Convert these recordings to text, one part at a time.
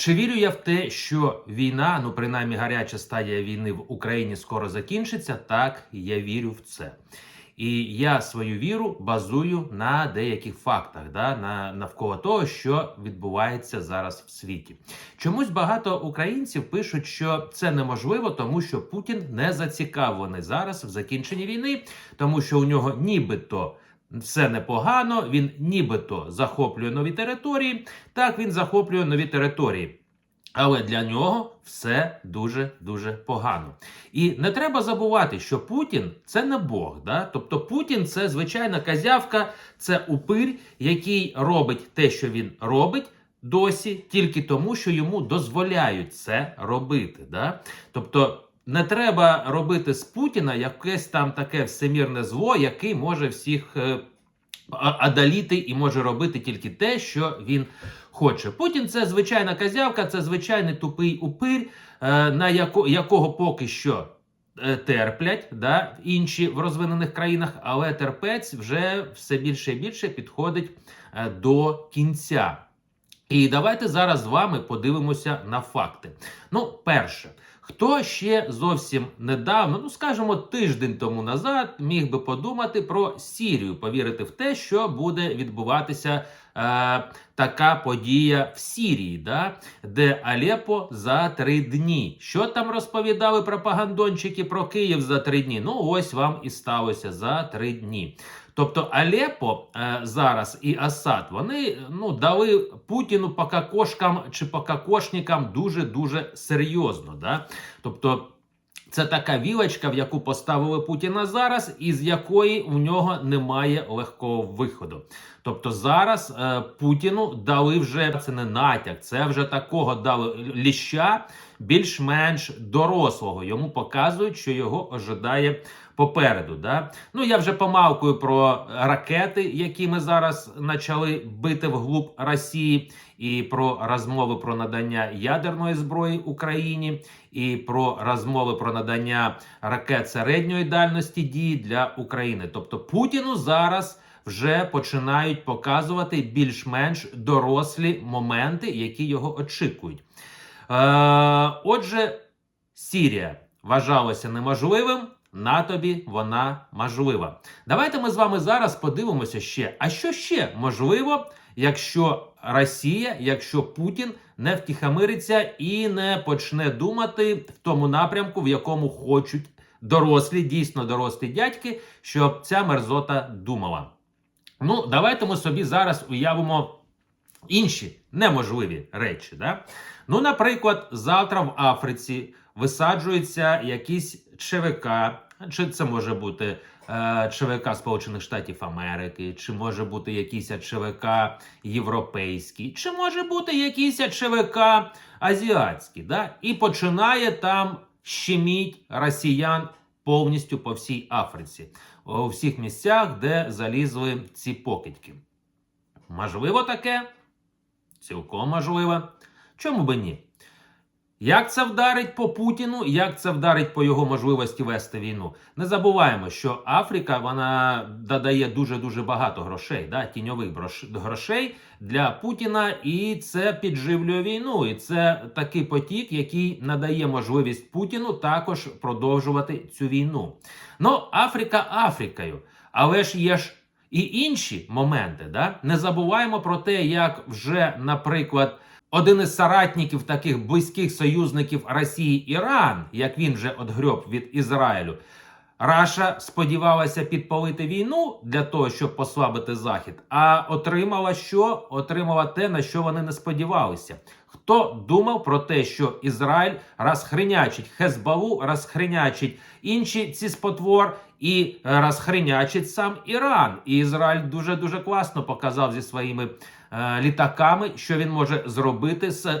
Чи вірю я в те, що війна, ну принаймні гаряча стадія війни в Україні скоро закінчиться? Так, я вірю в це. І я свою віру базую на деяких фактах, да, на навколо того, що відбувається зараз в світі. Чомусь багато українців пишуть, що це неможливо, тому що Путін не зацікавлений зараз в закінченні війни, тому що у нього нібито. Все непогано, він нібито захоплює нові території. Так, він захоплює нові території. Але для нього все дуже дуже погано. І не треба забувати, що Путін це не Бог. Да? Тобто Путін це звичайна казявка, це упир, який робить те, що він робить. Досі тільки тому, що йому дозволяють це робити. Да? Тобто не треба робити з Путіна якесь там таке всемірне зло, який може всіх е, адаліти і може робити тільки те, що він хоче. Путін це звичайна казявка, це звичайний тупий упир, е, на яко, якого поки що. е, Терплять да, інші в розвинених країнах, але терпець вже все більше і більше підходить до кінця. І давайте зараз з вами подивимося на факти. Ну, перше, хто ще зовсім недавно, ну скажімо, тиждень тому назад, міг би подумати про Сірію, повірити в те, що буде відбуватися е, така подія в Сірії, да? де Алепо за три дні. Що там розповідали пропагандончики про Київ за три дні? Ну, ось вам і сталося за три дні. Тобто Алепо е, зараз і Асад вони ну дали Путіну по кокошкам чи по кокошникам дуже дуже серйозно. Да? Тобто. Це така вілочка, в яку поставили Путіна зараз, і з якої у нього немає легкого виходу. Тобто зараз е, Путіну дали вже це не натяк, це вже такого дали ліща більш-менш дорослого. Йому показують, що його ожидає попереду. Да? Ну я вже помалкую про ракети, які ми зараз почали бити вглуб Росії, і про розмови про надання ядерної зброї Україні, і про розмови про надання ракет середньої дальності дії для України. Тобто Путіну зараз. Вже починають показувати більш-менш дорослі моменти, які його очікують. Е, отже, Сірія вважалася неможливим. На тобі вона можлива. Давайте ми з вами зараз подивимося ще. А що ще можливо, якщо Росія, якщо Путін не втіхамириться і не почне думати в тому напрямку, в якому хочуть дорослі, дійсно дорослі дядьки, щоб ця мерзота думала. Ну, давайте ми собі зараз уявимо інші неможливі речі. Да? Ну, наприклад, завтра в Африці висаджується якийсь ЧВК, чи це може бути е, ЧВК Сполучених Штатів Америки, чи може бути якийсь ЧВК європейський, чи може бути якийсь ЧВК азіатський. Да? І починає там щеміть росіян повністю по всій Африці, у всіх місцях, де залізли ці покидьки. Можливо таке? Цілком можливо. Чому би ні? Як це вдарить по Путіну, як це вдарить по його можливості вести війну? Не забуваємо, що Африка вона додає дуже дуже багато грошей, да, тіньових грошей для Путіна, і це підживлює війну. І це такий потік, який надає можливість Путіну також продовжувати цю війну. Ну, Африка Африкою, але ж є ж і інші моменти. Да? Не забуваємо про те, як вже, наприклад. Один із соратників таких близьких союзників Росії Іран, як він вже одгреб від Ізраїлю, Раша сподівалася підпалити війну для того, щоб послабити Захід, а отримала що? Отримала те, на що вони не сподівалися. Хто думав про те, що Ізраїль розхринячить Хезбалу, розхринячить інші ці спотвор і розхринячить сам Іран. І Ізраїль дуже дуже класно показав зі своїми е, літаками, що він може зробити з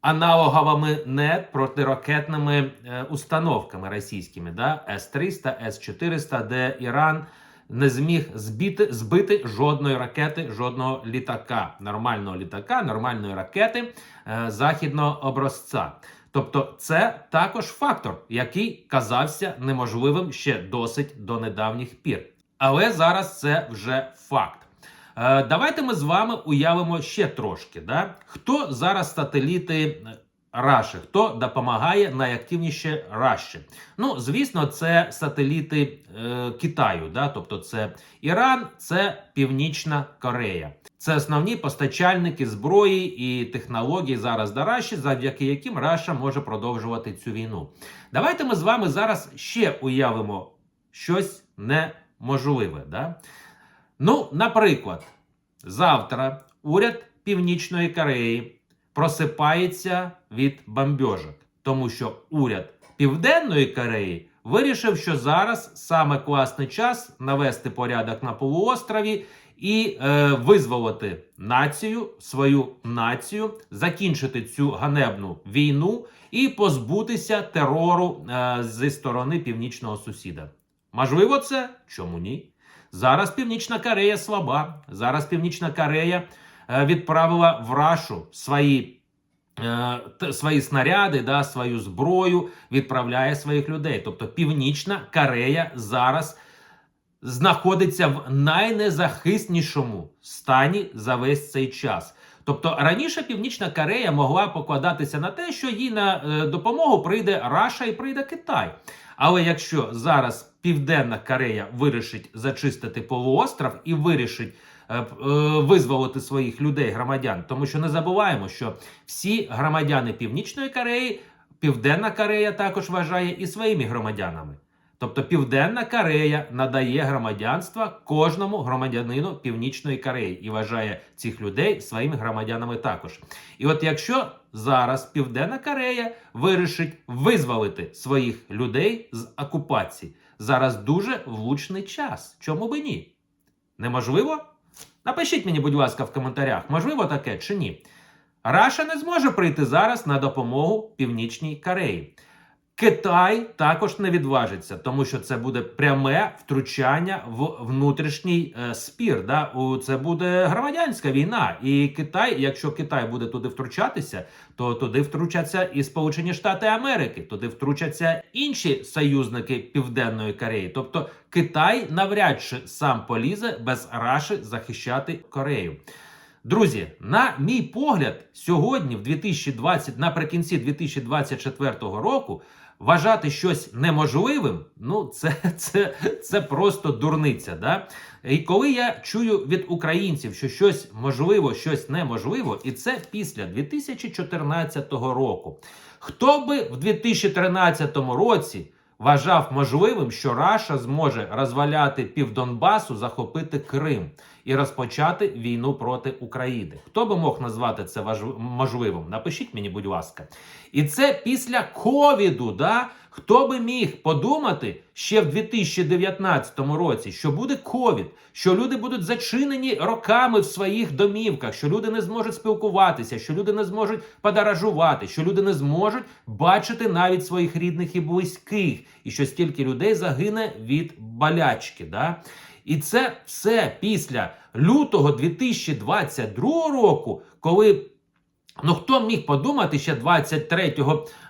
аналоговими не протиракетними е, установками російськими, да? С-300, С-400, де Іран не зміг збити, збити жодної ракети, жодного літака, нормального літака, нормальної ракети е, західного образця. Тобто, це також фактор, який казався неможливим ще досить до недавніх пір. Але зараз це вже факт. Е, давайте ми з вами уявимо ще трошки. Да? Хто зараз сателіти е, Раші? Хто допомагає найактивніше Раші? Ну, звісно, це сателіти е, Китаю, да? тобто це Іран, це Північна Корея. Це основні постачальники зброї і технологій зараз до Раші, завдяки яким Раша може продовжувати цю війну. Давайте ми з вами зараз ще уявимо щось неможливе. Да? Ну, наприклад, завтра уряд Північної Кореї просипається від бомбьожок, тому що уряд Південної Кореї вирішив, що зараз саме класний час навести порядок на полуострові і е, визволити націю, свою націю, закінчити цю ганебну війну і позбутися терору е, зі сторони північного сусіда. Можливо, це чому ні? Зараз Північна Корея слаба. Зараз Північна Корея е, відправила в Рашу свої, е, свої снаряди, да, свою зброю, відправляє своїх людей. Тобто Північна Корея зараз знаходиться в найнезахиснішому стані за весь цей час. Тобто раніше Північна Корея могла покладатися на те, що їй на е, допомогу прийде Раша і прийде Китай. Але якщо зараз Південна Корея вирішить зачистити полуостров і вирішить е, е, визволити своїх людей, громадян, тому що не забуваємо, що всі громадяни Північної Кореї, Південна Корея також вважає і своїми громадянами. Тобто Південна Корея надає громадянство кожному громадянину Північної Кореї і вважає цих людей своїми громадянами також. І от якщо зараз Південна Корея вирішить визволити своїх людей з окупації, зараз дуже влучний час. Чому би ні? Неможливо? Напишіть мені, будь ласка, в коментарях, можливо таке чи ні. Раша не зможе прийти зараз на допомогу Північній Кореї. Китай також не відважиться, тому що це буде пряме втручання в внутрішній е, спір. Да? У це буде громадянська війна. І Китай, якщо Китай буде туди втручатися, то туди втручаться і Сполучені Штати Америки, туди втручаться інші союзники Південної Кореї. Тобто Китай навряд чи сам полізе без Раші захищати Корею. Друзі, на мій погляд, сьогодні, в 2020, наприкінці 2024 року, вважати щось неможливим, ну це, це, це просто дурниця. Да? І коли я чую від українців, що щось можливо, щось неможливо, і це після 2014 року. Хто би в 2013 році вважав можливим, що Раша зможе розваляти півдонбасу, захопити Крим і розпочати війну проти України? Хто би мог назвати це можливим? Напишіть мені, будь ласка. І це після ковіду. Да? Хто би міг подумати ще в 2019 році, що буде ковід, що люди будуть зачинені роками в своїх домівках, що люди не зможуть спілкуватися, що люди не зможуть подорожувати, що люди не зможуть бачити навіть своїх рідних і близьких, і що стільки людей загине від болячки. Да? І це все після лютого 2022 року, коли Ну, хто міг подумати ще 23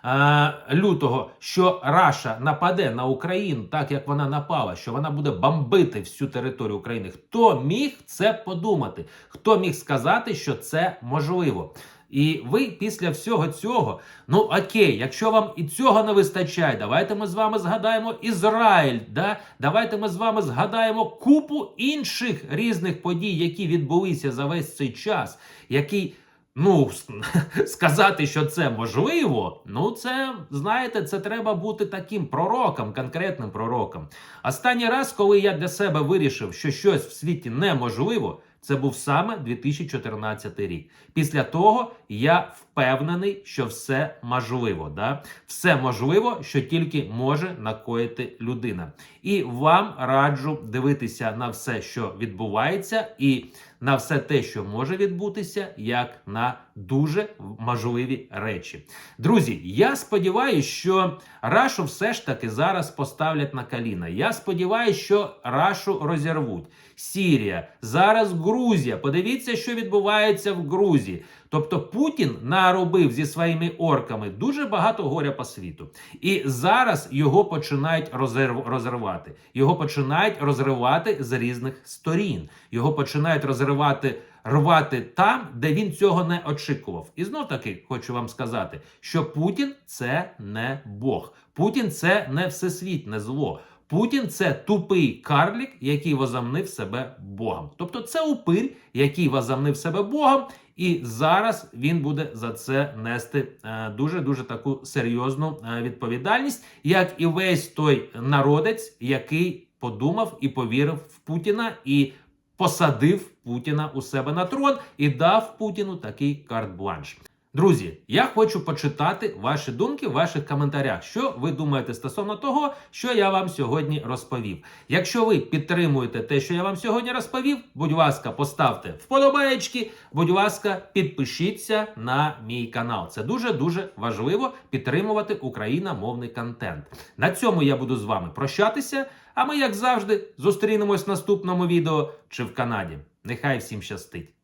е, лютого, що Раша нападе на Україну так, як вона напала, що вона буде бомбити всю територію України? Хто міг це подумати? Хто міг сказати, що це можливо? І ви після всього цього, ну окей, якщо вам і цього не вистачає, давайте ми з вами згадаємо Ізраїль. Да? Давайте ми з вами згадаємо купу інших різних подій, які відбулися за весь цей час, який. Ну, сказати, що це можливо, ну це знаєте, це треба бути таким пророком, конкретним пророком. Останній раз, коли я для себе вирішив, що щось в світі неможливо, це був саме 2014 рік. Після того я впевнений, що все можливо. Да? Все можливо, що тільки може накоїти людина. І вам раджу дивитися на все, що відбувається, і на все те, що може відбутися, як на дуже можливі речі. Друзі, я сподіваюся, що Рашу все ж таки зараз поставлять на коліна. Я сподіваюся, що Рашу розірвуть. Сірія, зараз Грузія. Подивіться, що відбувається в Грузії. Тобто Путін наробив зі своїми орками дуже багато горя по світу. І зараз його починають розривати. Його починають розривати з різних сторін. Його починають розривати. Рвати там, де він цього не очікував. І знов таки хочу вам сказати, що Путін це не Бог. Путін це не всесвітне зло. Путін це тупий карлік, який возомнив себе Богом. Тобто це упир, який возомнив себе Богом, і зараз він буде за це нести дуже дуже таку серйозну е, відповідальність, як і весь той народець, який подумав і повірив в Путіна і посадив Путіна у себе на трон і дав Путіну такий карт-бланш. Друзі, я хочу почитати ваші думки в ваших коментарях. Що ви думаєте стосовно того, що я вам сьогодні розповів? Якщо ви підтримуєте те, що я вам сьогодні розповів, будь ласка, поставте вподобаєчки, будь ласка, підпишіться на мій канал. Це дуже дуже важливо підтримувати україномовний контент. На цьому я буду з вами прощатися. А ми, як завжди, зустрінемось в наступному відео чи в Канаді. Нехай всім щастить!